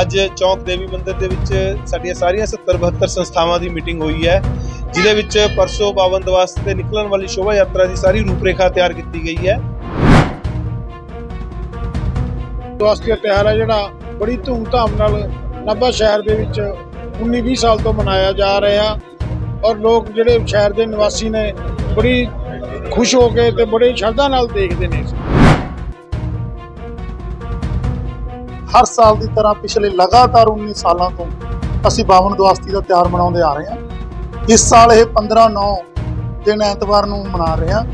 ਅੱਜ ਚੌਂਕ ਦੇਵੀ ਮੰਦਿਰ ਦੇ ਵਿੱਚ ਸਾਡੀਆਂ ਸਾਰੀਆਂ 70 72 ਸੰਸਥਾਵਾਂ ਦੀ ਮੀਟਿੰਗ ਹੋਈ ਹੈ, ਜਿਹਦੇ ਵਿੱਚ ਪਰਸੋਂ ਬਾਵਨ ਦਿਵਸ ਤੇ ਨਿਕਲਣ ਵਾਲੀ ਸ਼ੋਭਾ ਯਾਤਰਾ ਦੀ ਸਾਰੀ ਰੂਪਰੇਖਾ ਤਿਆਰ ਕੀਤੀ ਗਈ ਹੈ। ਵਾਸਤੇ ਤਿਉਹਾਰ ਹੈ ਜਿਹੜਾ ਬੜੀ ਧੂਮਧਾਮ ਨਾਲ ਨਾਭਾ ਸ਼ਹਿਰ ਦੇ ਵਿੱਚ 19-20 ਸਾਲ ਤੋਂ ਮਨਾਇਆ ਜਾ ਰਿਹਾ ਔਰ ਲੋਕ ਜਿਹੜੇ ਸ਼ਹਿਰ ਦੇ ਨਿਵਾਸੀ ਨੇ ਬੜੀ ਖੁਸ਼ ਹੋ ਕੇ ਤੇ ਬੜੇ ਸ਼ਰਧਾ ਨਾਲ ਦੇਖਦੇ ਨੇ ਹਰ ਸਾਲ ਦੀ ਤਰ੍ਹਾਂ ਪਿਛਲੇ ਲਗਾਤਾਰ 19 ਸਾਲਾਂ ਤੋਂ ਅਸੀਂ ਬਾਵਨ ਦੁਆਸਤੀ ਦਾ ਤਿਉਹਾਰ ਮਨਾਉਂਦੇ ਆ ਰਹੇ ਹਾਂ। ਇਸ ਸਾਲ ਇਹ 15 9 ਦਿਨ ਐਤਵਾਰ ਨੂੰ ਮਨਾ ਰਹੇ ਹਾਂ।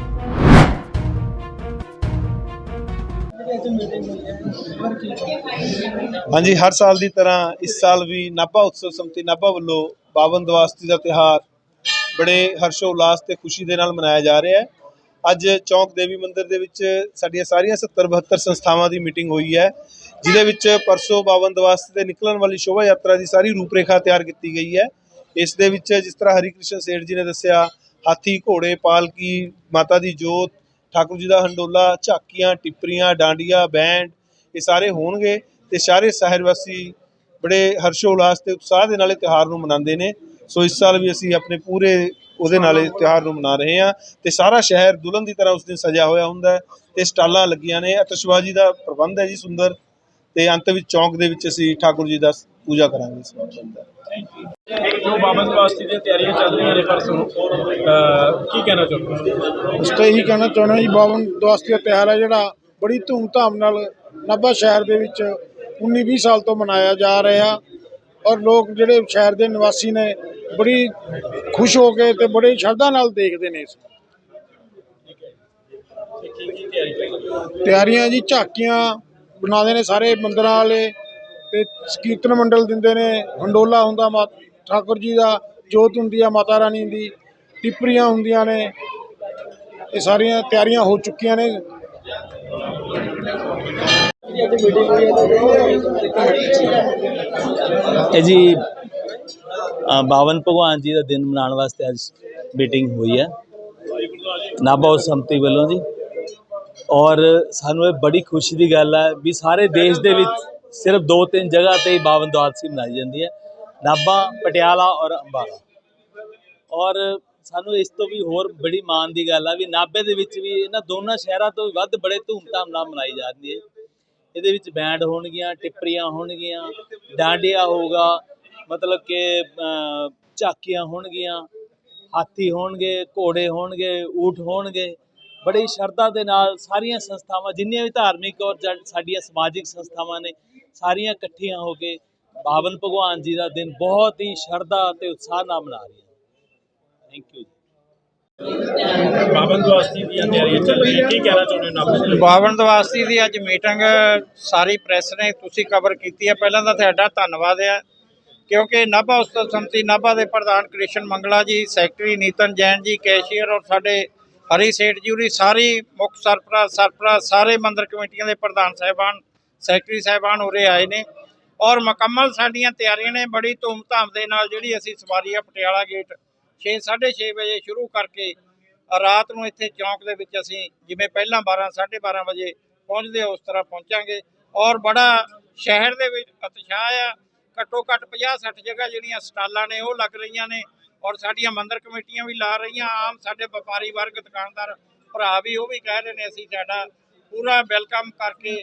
ਹਾਂਜੀ, ਹਰ ਸਾਲ ਦੀ ਤਰ੍ਹਾਂ ਇਸ ਸਾਲ ਵੀ ਨਾਭਾ ਉਤਸਵ ਸਮਿਤੀ ਨਾਭਾ ਵੱਲੋਂ ਬਾਵਨ ਦੁਆਸਤੀ ਦਾ ਤਿਉਹਾਰ ਬੜੇ ਹਰਸ਼ੋ ਉਲਾਸ ਤੇ ਖੁਸ਼ੀ ਦੇ ਨਾਲ ਮਨਾਇਆ ਜਾ ਰਿਹਾ ਹੈ। ਅੱਜ ਚੌਂਕ ਦੇਵੀ ਮੰਦਿਰ ਦੇ ਵਿੱਚ ਸਾਡੀਆਂ ਸਾਰੀਆਂ 70 72 ਸੰਸਥਾਵਾਂ ਦੀ ਮੀਟਿੰਗ ਹੋਈ ਹੈ, ਜਿਹਦੇ ਵਿੱਚ ਪਰਸੋਂ ਬਾਵਨ ਦਿਵਸ ਤੇ ਨਿਕਲਣ ਵਾਲੀ ਸ਼ੋਭਾ ਯਾਤਰਾ ਦੀ ਸਾਰੀ ਰੂਪਰੇਖਾ ਤਿਆਰ ਕੀਤੀ ਗਈ ਹੈ। ਇਸ ਦੇ ਵਿੱਚ ਜਿਸ ਤਰ੍ਹਾਂ ਹਰੀ ਕ੍ਰਿਸ਼ਨ ਸੇਠ ਜੀ ਨੇ ਦੱਸਿਆ, ਹਾਥੀ, ਘੋੜੇ, ਪਾਲਕੀ, ਮਾਤਾ ਦੀ ਜੋਤ, ਠਾਕੁਰ ਜੀ ਦਾ ਹੰਡੋਲਾ, ਝਾਕੀਆਂ, ਟਿੱਪਰੀਆਂ, ਡਾਂਡੀਆਂ, ਬੈਂਡ, ਇਹ ਸਾਰੇ ਹੋਣਗੇ ਤੇ ਸਾਰੇ ਸ਼ਹਿਰ ਵਾਸੀ ਬੜੇ ਹਰਸ਼ੋ ਉਲਾਸ ਤੇ ਉਤਸ਼ਾਹ ਦੇ ਨਾਲ ਇਹ ਤਿਉਹਾਰ ਨੂੰ ਮਨਾਉਂਦੇ ਨੇ। ਸੋ ਇਸ ਸਾਲ ਵੀ ਅਸੀਂ ਆਪਣੇ ਪੂਰੇ ਉਹਦੇ ਨਾਲ ਇਹ ਤਿਉਹਾਰ ਨੂੰ ਮਨਾ ਰਹੇ ਹਾਂ ਤੇ ਸਾਰਾ ਸ਼ਹਿਰ ਦੁਲਹਨ ਦੀ ਤਰ੍ਹਾਂ ਉਸ ਦਿਨ ਸਜਿਆ ਹੋਇਆ ਹੁੰਦਾ ਹੈ ਤੇ ਸਟਾਲਾਂ ਲੱਗੀਆਂ ਨੇ ਆਤਿਸ਼ਬਾਜ਼ੀ ਦਾ ਪ੍ਰਬੰਧ ਹੈ ਜੀ ਸੁੰਦਰ ਤੇ ਅੰਤ ਵਿੱਚ ਚੌਂਕ ਦੇ ਵਿੱਚ ਅਸੀਂ ਠਾਕੁਰ ਜੀ ਦਾ ਪੂਜਾ ਕਰਾਂਗੇ ਇਸ ਦਾ ਜੋ ਬਾਬਾ ਦਿਵਾਸਤੀ ਦੀਆਂ ਤਿਆਰੀਆਂ ਚੱਲ ਰਹੀਆਂ ਨੇ ਪਰਸੋਂ। ਕੀ ਕਹਿਣਾ ਚਾਹੁੰਦੇ ਹੋ? ਉਸ ਤੇ ਇਹੀ ਕਹਿਣਾ ਚਾਹੁੰਦਾ ਜੀ ਬਾਵਨ ਦਿਵਸ ਦਾ ਤਿਉਹਾਰ ਹੈ ਜਿਹੜਾ ਬੜੀ ਧੂਮਧਾਮ ਨਾਲ ਨਾਭਾ ਸ਼ਹਿਰ ਦੇ ਵਿੱਚ 19-20 ਸਾਲ ਤੋਂ ਮਨਾਇਆ ਜਾ ਰਿਹਾ ਔਰ ਲੋਕ ਜਿਹੜੇ ਸ਼ਹਿਰ ਦੇ ਨਿਵਾਸੀ ਨੇ ਬੜੀ ਖੁਸ਼ ਹੋ ਕੇ ਤੇ ਬੜੇ ਸ਼ਰਧਾ ਨਾਲ ਦੇਖਦੇ ਨੇ ਇਸ ਤਿਆਰੀਆਂ ਜੀ, ਝਾਕੀਆਂ ਬਣਾਉਂਦੇ ਨੇ ਸਾਰੇ ਮੰਦਰਾਂ ਵਾਲੇ ਤੇ ਕੀਰਤਨ ਮੰਡਲ ਦਿੰਦੇ ਨੇ, ਹੰਡੋਲਾ ਹੁੰਦਾ ਮਾ, ਠਾਕੁਰ ਜੀ ਦਾ, ਜੋਤ ਹੁੰਦੀ ਆ, ਮਾਤਾ ਰਾਣੀ ਦੀ, ਟਿੱਪਰੀਆਂ ਹੁੰਦੀਆਂ ਨੇ। ਇਹ ਸਾਰੀਆਂ ਤਿਆਰੀਆਂ ਹੋ ਚੁੱਕੀਆਂ ਨੇ। ਇਹ ਜੀ ਬਾਵਨ ਭਗਵਾਨ ਜੀ ਦਾ ਦਿਨ ਮਨਾਉਣ ਵਾਸਤੇ ਅੱਜ ਮੀਟਿੰਗ ਹੋਈ ਹੈ। ਨਾਭਾ ਉਸ ਸੰਮਤੀ ਵੱਲੋਂ ਜੀ। ਔਰ ਸਾਨੂੰ ਇਹ ਬੜੀ ਖੁਸ਼ੀ ਦੀ ਗੱਲ ਹੈ ਵੀ ਸਾਰੇ ਦੇਸ਼ ਦੇ ਵਿੱਚ ਸਿਰਫ ਦੋ ਤਿੰਨ ਜਗ੍ਹਾ ਤੇ ਹੀ ਬਾਵਨ ਦਵਾਦਸ਼ੀ ਮਨਾਈ ਜਾਂਦੀ ਹੈ। ਨਾਭਾ, ਪਟਿਆਲਾ ਔਰ ਅੰਬਾਲਾ। ਔਰ ਸਾਨੂੰ ਇਸ ਤੋਂ ਵੀ ਹੋਰ ਬੜੀ ਮਾਣ ਦੀ ਗੱਲ ਆ ਵੀ ਨਾਭੇ ਦੇ ਵਿੱਚ ਵੀ ਇਹਨਾਂ ਦੋਨਾਂ ਸ਼ਹਿਰਾਂ ਤੋਂ ਵੀ ਵੱਧ ਬੜੇ ਧੂਮਧਾਮ ਨਾਲ ਮਨਾਈ ਜਾਂਦੀ ਹੈ। ਇਹਦੇ ਵਿੱਚ ਬੈਂਡ ਹੋਣਗੀਆਂ, ਟਿੱਪਰੀਆਂ ਹੋਣਗੀਆਂ, ਡਾਂਡੀਆ ਹੋਊਗਾ ਮਤਲਬ ਕਿ ਝਾਕੀਆਂ ਹੋਣਗੀਆਂ ਹਾਥੀ ਹੋਣਗੇ ਘੋੜੇ ਹੋਣਗੇ ਊਠ ਹੋਣਗੇ। ਬੜੀ ਸ਼ਰਧਾ ਦੇ ਨਾਲ ਸਾਰੀਆਂ ਸੰਸਥਾਵਾਂ ਜਿੰਨੀਆਂ ਵੀ ਧਾਰਮਿਕ ਔਰ ਸਾਡੀਆਂ ਸਮਾਜਿਕ ਸੰਸਥਾਵਾਂ ਨੇ ਸਾਰੀਆਂ ਇਕੱਠੀਆਂ ਹੋ ਕੇ ਬਾਵਨ ਭਗਵਾਨ ਜੀ ਦਾ ਦਿਨ ਬਹੁਤ ਹੀ ਸ਼ਰਧਾ ਅਤੇ ਉਤਸ਼ਾਹ ਨਾਲ ਮਨਾ ਰਹੀਆਂ। ਥੈਂਕ ਯੂ ਬਾਬਾ ਦਿਵਾਸਤੀ ਦੀਆਂ ਤਿਆਰੀਆਂ ਚੱਲ ਰਹੀਆਂ ਕੀ ਕਹਿਣਾ ਚਾਹੁੰਦੇ ਹੋ ਬਾਵਨ ਦਿਵਾਸੀ ਦੀ ਅੱਜ ਮੀਟਿੰਗ ਸਾਰੀ ਪ੍ਰੈਸ ਨੇ ਤੁਸੀਂ ਕਵਰ ਕੀਤੀ ਹੈ ਪਹਿਲਾਂ ਤਾਂ ਤੁਹਾਡਾ ਧੰਨਵਾਦ ਹੈ ਕਿਉਂਕਿ ਨਾਭਾ ਉਸਤਵ ਸੰਮਤੀ ਨਾਭਾ ਦੇ ਪ੍ਰਧਾਨ ਕ੍ਰਿਸ਼ਨ ਮੰਗਲਾ ਜੀ, ਸੈਕਟਰੀ ਨੀਤਨ ਜੈਨ ਜੀ, ਕੈਸ਼ੀਅਰ ਔਰ ਸਾਡੇ ਹਰੀ ਸੇਠ ਜੀ ਉਰੀ ਸਾਰੀ ਮੁੱਖ ਸਰਪ੍ਰਸਤ ਸਰਪ੍ਰਸਤ ਸਾਰੇ ਮੰਦਰ ਕਮੇਟੀਆਂ ਦੇ ਪ੍ਰਧਾਨ ਸਾਹਿਬਾਨ, ਸੈਕਟਰੀ ਸਾਹਿਬਾਨ ਉਰੇ ਆਏ ਨੇ ਔਰ ਮੁਕੰਮਲ ਸਾਡੀਆਂ ਤਿਆਰੀਆਂ ਨੇ ਬੜੀ ਧੂਮਧਾਮ ਦੇ ਨਾਲ ਜਿਹੜੀ ਅਸੀਂ ਸਵਾਰੀ ਆ ਪਟਿਆਲਾ ਗੇਟ 6 6:30 ਵਜੇ ਸ਼ੁਰੂ ਕਰਕੇ ਰਾਤ ਨੂੰ ਇੱਥੇ ਚੌਂਕ ਦੇ ਵਿੱਚ ਅਸੀਂ ਜਿਵੇਂ ਪਹਿਲਾਂ 12 12:30 ਵਜੇ ਪਹੁੰਚਦੇ ਉਸ ਤਰ੍ਹਾਂ ਪਹੁੰਚਾਂਗੇ ਔਰ ਬੜਾ ਸ਼ਹਿਰ ਦੇ ਵਿੱਚ ਉਤਸ਼ਾਹ ਆ ਘੱਟੋ ਘੱਟ 50 60 ਜਗ੍ਹਾ ਜਿਹੜੀਆਂ ਸਟਾਲਾਂ ਨੇ ਉਹ ਲੱਗ ਰਹੀਆਂ ਨੇ ਔਰ ਸਾਡੀਆਂ ਮੰਦਰ ਕਮੇਟੀਆਂ ਵੀ ਲਾ ਰਹੀਆਂ, ਆਮ ਸਾਡੇ ਵਪਾਰੀ ਵਰਗ, ਦੁਕਾਨਦਾਰ ਭਰਾ ਵੀ ਉਹ ਵੀ ਕਹਿ ਰਹੇ ਨੇ ਅਸੀਂ ਤੁਹਾਡਾ ਪੂਰਾ ਵੈਲਕਮ ਕਰਕੇ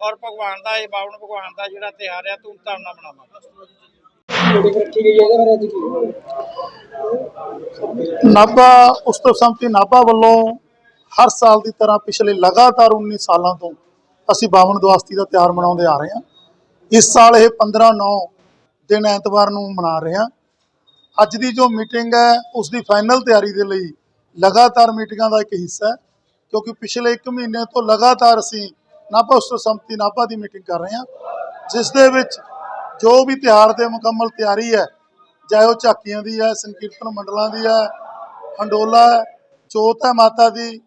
ਔਰ ਭਗਵਾਨ ਦਾ, ਇਹ ਬਾਵਨ ਭਗਵਾਨ ਦਾ ਜਿਹੜਾ ਤਿਉਹਾਰ ਆ ਧੂਮਧਾਮ ਨਾਲ ਮਨਾਵਾਂਗੇ। ਨਾਭਾ ਉਤਸਵ ਸੰਮਤੀ ਨਾਭਾ ਵੱਲੋਂ ਹਰ ਸਾਲ ਦੀ ਤਰ੍ਹਾਂ ਪਿਛਲੇ ਲਗਾਤਾਰ 19 ਸਾਲਾਂ ਤੋਂ ਅਸੀਂ ਬਾਵਨ ਦਵਾਸਤੀ ਦਾ ਤਿਉਹਾਰ ਮਨਾਉਂਦੇ ਆ ਰਹੇ ਹਾਂ। ਇਸ ਸਾਲ ਇਹ 15 9 ਦਿਨ ਐਤਵਾਰ ਨੂੰ ਮਨਾ ਰਹੇ ਹਾਂ। ਅੱਜ ਦੀ ਜੋ ਮੀਟਿੰਗ ਹੈ, ਉਸ ਦੀ ਫਾਈਨਲ ਤਿਆਰੀ ਦੇ ਲਈ ਲਗਾਤਾਰ ਮੀਟਿੰਗਾਂ ਦਾ ਇੱਕ ਹਿੱਸਾ ਹੈ, ਕਿਉਂਕਿ ਪਿਛਲੇ 1 ਮਹੀਨੇ ਤੋਂ ਲਗਾਤਾਰ ਅਸੀਂ ਨਾਭਾ ਉਤਸਵ ਸੰਮਤੀ, ਨਾਭਾ ਦੀ ਮੀਟਿੰਗ ਕਰ ਰਹੇ ਹਾਂ। ਜਿਸ ਦੇ ਵਿੱਚ ਜੋ ਵੀ ਤਿਉਹਾਰ ਦੇ ਮੁਕੰਮਲ ਤਿਆਰੀ ਹੈ, ਚਾਹੇ ਉਹ ਝਾਕੀਆਂ ਦੀ ਹੈ, ਸੰਕੀਰਤਨ ਮੰਡਲਾਂ ਦੀ ਹੈ, ਹੰਡੋਲਾ ਹੈ ਚੋਤ ਹੈ ਮਾਤਾ ਦੀ,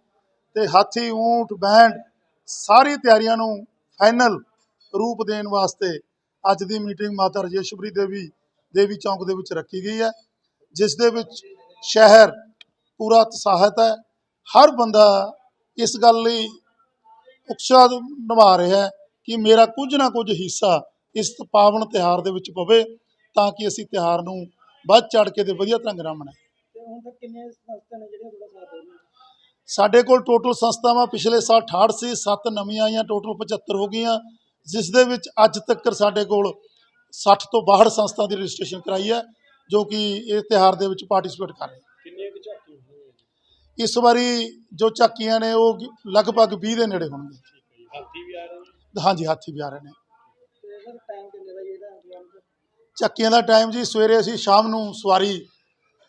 ਤੇ ਹਾਥੀ ਊਂਟ ਬੈਂਡ ਸਾਰੀ ਤਿਆਰੀਆਂ ਨੂੰ ਫਾਈਨਲ ਰੂਪ ਦੇਣ ਵਾਸਤੇ ਅੱਜ ਦੀ ਮੀਟਿੰਗ ਮਾਤਾ ਰਜੇਸ਼ਵਰੀ ਦੇਵੀ ਦੇਵੀ ਚੌਂਕ ਦੇ ਵਿੱਚ ਰੱਖੀ ਗਈ ਹੈ ਜਿਸ ਦੇ ਵਿੱਚ ਸ਼ਹਿਰ ਪੂਰਾ ਉਤਸ਼ਾਹਿਤ ਹੈ। ਹਰ ਬੰਦਾ ਇਸ ਗੱਲ ਲਈ ਉਤਸ਼ਾਹ ਨਿਭਾ ਰਿਹਾ ਹੈ ਕਿ ਮੇਰਾ ਕੁਝ ਨਾ ਕੁਝ ਹਿੱਸਾ ਇਸ ਪਾਵਨ ਤਿਉਹਾਰ ਦੇ ਵਿੱਚ ਪਵੇ ਤਾਂ ਕਿ ਅਸੀਂ ਤਿਉਹਾਰ ਨੂੰ ਵੱਧ ਚੜ ਕੇ ਤੇ ਵਧੀਆ ਢੰਗ ਨਾਲ ਮਨਾਈਏ। ਸਾਡੇ ਕੋਲ ਟੋਟਲ ਸੰਸਥਾਵਾਂ ਪਿਛਲੇ ਸਾਲ 68 ਸੀ 7 ਨਵੀਆਂ ਆਈਆਂ ਟੋਟਲ 75 ਹੋ ਗਈਆਂ। ਜਿਸ ਦੇ ਵਿੱਚ ਅੱਜ ਤੱਕ ਸਾਡੇ ਕੋਲ 60 ਤੋਂ 62 ਸੰਸਥਾ ਦੀ ਰਜਿਸਟ੍ਰੇਸ਼ਨ ਕਰਾਈ ਹੈ ਜੋ ਕਿ ਇਸ ਤਿਉਹਾਰ ਦੇ ਵਿੱਚ ਪਾਰਟਿਸਿਪੇਟ ਕਰ ਰਹੇ ਇਸ ਵਾਰੀ ਜੋ ਝਾਕੀਆਂ ਨੇ ਉਹ ਲਗਭਗ 20 ਦੇ ਨੇੜੇ ਹੋਣਗੇ ਹਾਥੀ ਵੀ ਆ ਰਹੇ ਨੇ? ਹਾਂਜੀ ਹਾਥੀ ਵੀ ਆ ਰਹੇ ਨੇ। ਚੱਕੀਆਂ ਦਾ ਟਾਈਮ ਜੀ ਸਵੇਰੇ ਅਸੀਂ ਸ਼ਾਮ ਨੂੰ ਸਵਾਰੀ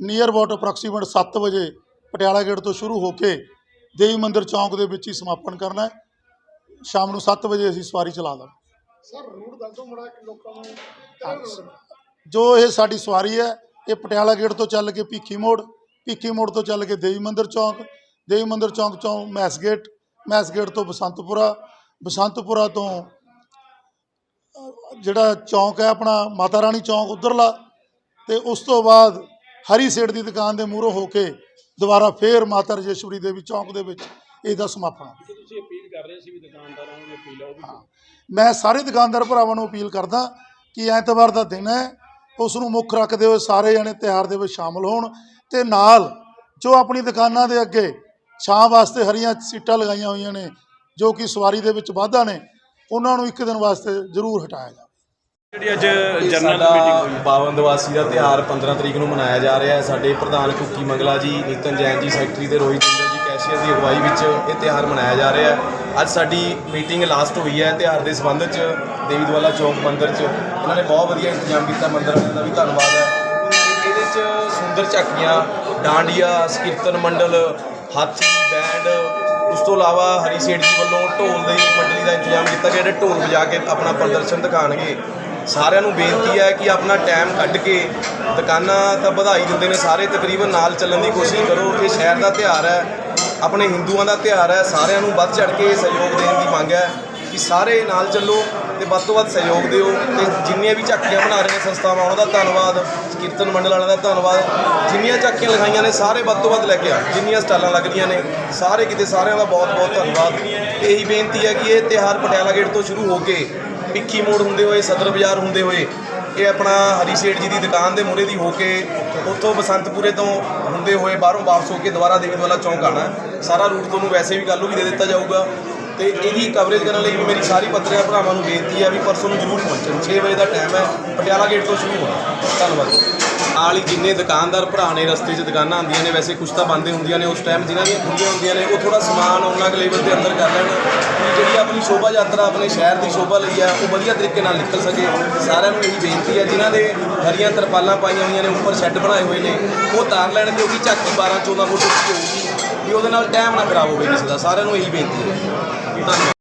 ਨੀਅਰ ਅਬਾਊਟ ਅਪਰੋਕਸੀਮੇਟ 7 ਵਜੇ ਪਟਿਆਲਾ ਗੇਟ ਤੋਂ ਸ਼ੁਰੂ ਹੋ ਕੇ ਦੇਵੀ ਮੰਦਿਰ ਚੌਂਕ ਦੇ ਵਿੱਚ ਹੀ ਸਮਾਪਨ ਕਰਨਾ ਹੈ। ਸ਼ਾਮ ਨੂੰ 7 ਵਜੇ ਅਸੀਂ ਸਵਾਰੀ ਚਲਾ ਦਾਂ ਸਰ ਰੂਟ ਦੱਸ ਦਿਓ ਮੜਾ ਲੋਕਾਂ ਨੂੰ ਜੋ ਇਹ ਸਾਡੀ ਸਵਾਰੀ ਹੈ ਇਹ ਪਟਿਆਲਾ ਗੇਟ ਤੋਂ ਚੱਲ ਕੇ ਭੀਖੀ ਮੋੜ ਭੀਖੀ ਮੋੜ ਤੋਂ ਚੱਲ ਕੇ ਦੇਵੀ ਮੰਦਿਰ ਚੌਂਕ ਦੇਵੀ ਮੰਦਿਰ ਚੌਂਕ ਚੋਂ ਮੈਸ ਗੇਟ ਮੈਸ ਗੇਟ ਤੋਂ ਬਸੰਤਪੁਰਾ ਬਸੰਤਪੁਰਾ ਤੋਂ ਅਹ, ਜਿਹੜਾ ਚੌਂਕ ਹੈ ਆਪਣਾ ਮਾਤਾ ਰਾਣੀ ਚੌਂਕ ਉਧਰਲਾ ਤੇ ਉਸ ਤੋਂ ਬਾਅਦ ਹਰੀ ਸੇਠ ਦੀ ਦੁਕਾਨ ਦੇ ਮੂਹਰੋਂ ਹੋ ਕੇ ਦੁਬਾਰਾ ਫੇਰ ਮਾਤਾ ਰਜੇਸ਼ਵਰੀ ਦੇਵੀ ਚੌਂਕ ਦੇ ਵਿੱਚ ਇਹਦਾ ਸਮਾਪਨ। ਤੁਸੀਂ ਕਰ ਰਹੇ ਸੀ ਵੀ ਦੁਕਾਨਦਾਰਾਂ ਨੂੰ ਅਪੀਲ ਆ ਉਹ ਵੀ ਮੈਂ ਸਾਰੇ ਦੁਕਾਨਦਾਰ ਭਰਾਵਾਂ ਨੂੰ ਅਪੀਲ ਕਰਦਾ ਕਿ ਐਤਵਾਰ ਦਾ ਦਿਨ ਹੈ ਉਸ ਨੂੰ ਮੁੱਖ ਰੱਖਦੇ ਹੋਏ ਸਾਰੇ ਜਣੇ ਤਿਉਹਾਰ ਦੇ ਵਿੱਚ ਸ਼ਾਮਲ ਹੋਣ ਤੇ ਨਾਲ ਜੋ ਆਪਣੀ ਦੁਕਾਨਾਂ ਦੇ ਅੱਗੇ ਛਾਂ ਵਾਸਤੇ ਹਰੀਆਂ ਸੀਟਾਂ ਲਗਾਈਆਂ ਹੋਈਆਂ ਨੇ ਜੋ ਕਿ ਸਵਾਰੀ ਦੇ ਵਿੱਚ ਵਾਧਾ ਨੇ ਉਹਨਾਂ ਨੂੰ ਇੱਕ ਦਿਨ ਵਾਸਤੇ ਜ਼ਰੂਰ ਹਟਾਇਆ ਜਾਵੇ। ਜਿਹੜੀ ਅੱਜ ਜਨਰਲ ਮੀਟਿੰਗ ਹੋਈ। ਪਾਵਨ ਦਿਵਾਸੀ ਦਾ ਤਿਉਹਾਰ 15 ਤਰੀਕ ਨੂੰ ਮਨਾਇਆ ਜਾ ਰਿਹਾ ਹੈ। ਸਾਡੇ ਪ੍ਰਧਾਨ ਕੁੱਕੀ ਮੰਗਲਾ ਜੀ ਨਿਤਨ ਜੈਨ ਜੀ ਸੈਕਟਰੀ ਤੇ ਰੋਹਿਤ ਜਿੰਦਲ ਜੀ ਕੈਸ਼ੀਅਰ ਦੀ ਅਗਵਾਈ ਵਿੱਚ ਇਹ ਤਿਉਹਾਰ ਮਨਾਇਆ ਜਾ ਰਿਹਾ ਹੈ। ਅੱਜ ਸਾਡੀ ਮੀਟਿੰਗ ਲਾਸਟ ਹੋਈ ਹੈ, ਤਿਉਹਾਰ ਦੇ ਸੰਬੰਧ 'ਚ, ਦੇਵੀ ਦਵਾਲਾ ਚੌਕ ਮੰਦਿਰ 'ਚ। ਉਹਨਾਂ ਨੇ ਬਹੁਤ ਵਧੀਆ ਇੰਤਜ਼ਾਮ ਕੀਤਾ, ਮੰਦਿਰ ਵਾਲਿਆਂ ਦਾ ਵੀ ਧੰਨਵਾਦ ਹੈ। ਇਹਦੇ 'ਚ ਸੁੰਦਰ ਝਾਕੀਆਂ, ਡਾਂਡੀਆ, ਸਕੀਰਤਨ ਮੰਡਲ, ਹਾਥੀ, ਬੈਂਡ, ਉਸ ਤੋਂ ਇਲਾਵਾ ਹਰੀ ਸੇਠ ਜੀ ਵੱਲੋਂ ਢੋਲ ਦੀ ਮੰਡਲੀ ਦਾ ਇੰਤਜ਼ਾਮ ਕੀਤਾ ਗਿਆ, ਜਿਹੜੇ ਢੋਲ ਵਜਾ ਕੇ ਆਪਣਾ ਪ੍ਰਦਰਸ਼ਨ ਦਿਖਾਣਗੇ। ਸਾਰਿਆਂ ਨੂੰ ਬੇਨਤੀ ਹੈ ਕਿ ਆਪਣਾ ਟਾਈਮ ਕੱਢ ਕੇ ਦੁਕਾਨਾਂ ਤਾਂ ਵਧਾਈ ਦਿੰਦੇ ਨੇ, ਸਾਰੇ ਤਕਰੀਬਨ ਨਾਲ ਚੱਲਣ ਦੀ ਕੋਸ਼ਿਸ਼ ਕਰੋ। ਇਹ ਸ਼ਹਿਰ ਦਾ ਤਿਉਹਾਰ ਹੈ ਆਪਣੇ ਹਿੰਦੂਆਂ ਦਾ ਤਿਉਹਾਰ ਹੈ, ਸਾਰਿਆਂ ਨੂੰ ਵੱਧ ਚੜ ਕੇ ਸਹਿਯੋਗ ਦੇਣ ਦੀ ਮੰਗ ਹੈ ਕਿ ਸਾਰੇ ਨਾਲ ਚੱਲੋ ਤੇ ਵੱਧ ਤੋਂ ਵੱਧ ਸਹਿਯੋਗ ਦਿਓ ਤੇ ਜਿੰਨੀਆਂ ਵੀ ਝਾਕੀਆਂ ਬਣਾ ਰਹੀਆਂ ਸੰਸਥਾਵਾਂ, ਉਹਨਾਂ ਦਾ ਧੰਨਵਾਦ, ਕੀਰਤਨ ਮੰਡਲ ਵਾਲਿਆਂ ਦਾ ਧੰਨਵਾਦ, ਜਿੰਨੀਆਂ ਝਾਕੀਆਂ ਲਗਾਈਆਂ ਨੇ, ਸਾਰੇ ਵੱਧ ਤੋਂ ਵੱਧ ਲੈ ਕੇ ਆ ਜਿੰਨੀਆਂ ਸਟਾਲਾਂ ਲੱਗਦੀਆਂ ਨੇ, ਸਾਰੇ ਕਿਤੇ ਸਾਰਿਆਂ ਦਾ ਬਹੁਤ ਬਹੁਤ ਧੰਨਵਾਦ। ਇਹੀ ਬੇਨਤੀ ਹੈ ਕਿ ਇਹ ਤਿਉਹਾਰ ਪਟਿਆਲਾ ਗੇਟ ਤੋਂ ਸ਼ੁਰੂ ਹੋ ਕੇ ਭਿੱਖੀ ਮੋੜ ਹੁੰਦੇ ਹੋਏ, ਸਦਰ ਬਾਜ਼ਾਰ ਹੁੰਦੇ ਹੋਏ, ਇਹ ਆਪਣਾ ਹਰੀ ਸੇਠ ਜੀ ਦੀ ਦੁਕਾਨ ਦੇ ਮੂਹਰੇ ਦੀ ਹੋ ਕੇ ਉੱਥੋਂ ਬਸੰਤਪੁਰੇ ਤੋਂ ਹੁੰਦੇ ਹੋਏ, ਬਾਹਰੋਂ ਵਾਪਸ ਹੋ ਕੇ ਦੁਬਾਰਾ ਦੇਵੀ ਵਾਲਾ ਚੌਂਕ ਆਣਾ ਸਾਰਾ ਰੂਟ ਤੁਹਾਨੂੰ ਵੈਸੇ ਵੀ ਕੱਲ੍ਹ ਨੂੰ ਵੀ ਦੇ ਦਿੱਤਾ ਜਾਊਗਾ। ਤੇ ਇਹਦੀ ਕਵਰੇਜ ਕਰਨ ਲਈ ਵੀ ਮੇਰੀ ਸਾਰੀ ਪੱਤਰਕਾਰ ਭਰਾਵਾਂ ਨੂੰ ਬੇਨਤੀ ਹੈ ਵੀ ਪਰਸੋਂ ਨੂੰ ਜ਼ਰੂਰ ਪਹੁੰਚਣ। 6 ਵਜੇ ਦਾ ਟਾਈਮ ਹੈ। ਪਟਿਆਲਾ ਗੇਟ ਤੋਂ ਸ਼ੁਰੂ ਹੋਣਾ। ਧੰਨਵਾਦ। ਨਾਲ ਹੀ ਜਿੰਨੇ ਦੁਕਾਨਦਾਰ ਭਰਾ ਨੇ ਰਸਤੇ 'ਚ ਦੁਕਾਨਾਂ ਆਉਂਦੀਆਂ ਨੇ, ਵੈਸੇ ਕੁਛ ਤਾਂ ਬੰਦ ਹੁੰਦੀਆਂ ਨੇ, ਉਸ ਟਾਈਮ ਜਿਨ੍ਹਾਂ ਦੀਆਂ ਖੁੱਲ੍ਹੀਆਂ ਹੁੰਦੀਆਂ ਨੇ, ਉਹ ਥੋੜਾ ਸਮਾਨ ਉਹਨਾਂ ਕੁ ਲੈਵਲ ਦੇ ਅੰਦਰ ਕਰ ਲੈਣ। ਵੀ ਜਿਹੜੀ ਆਪਣੀ ਸ਼ੋਭਾ ਯਾਤਰਾ ਆਪਣੇ ਸ਼ਹਿਰ ਦੀ ਸ਼ੋਭਾ ਲਈ ਆ, ਉਹ ਵਧੀਆ ਤਰੀਕੇ ਨਾਲ ਨਿਕਲ ਸਕੇ। ਸਾਰਿਆਂ ਨੂੰ ਇਹੀ ਬੇਨਤੀ ਹੈ ਜਿਨ੍ਹਾਂ ਦੇ ਹਰੀਆਂ ਤਰਪਾਲਾਂ ਪਾਈਆਂ ਹੋਈਆਂ ਨੇ, ਉੱਪਰ ਸ਼ੈੱਡ ਬਣਾਏ ਹੋਏ ਨੇ, ਉਹ ਤਾਰ ਲੈਣ ਕਿਉਂਕਿ ਝਾਕੀ 12 14 ਫੁੱਟ ਉੱਚੀ ਹੋਊਗੀ, ਵੀ ਉਹਦੇ ਨਾਲ ਟਾਈਮ ਨਾ ਖਰਾਬ ਹੋਵੇ ਕਿਸੇ ਦਾ। ਸਾਰਿਆਂ ਨੂੰ ਇਹੀ ਬੇਨਤੀ ਹੈ ਧੰਨਵਾਦ।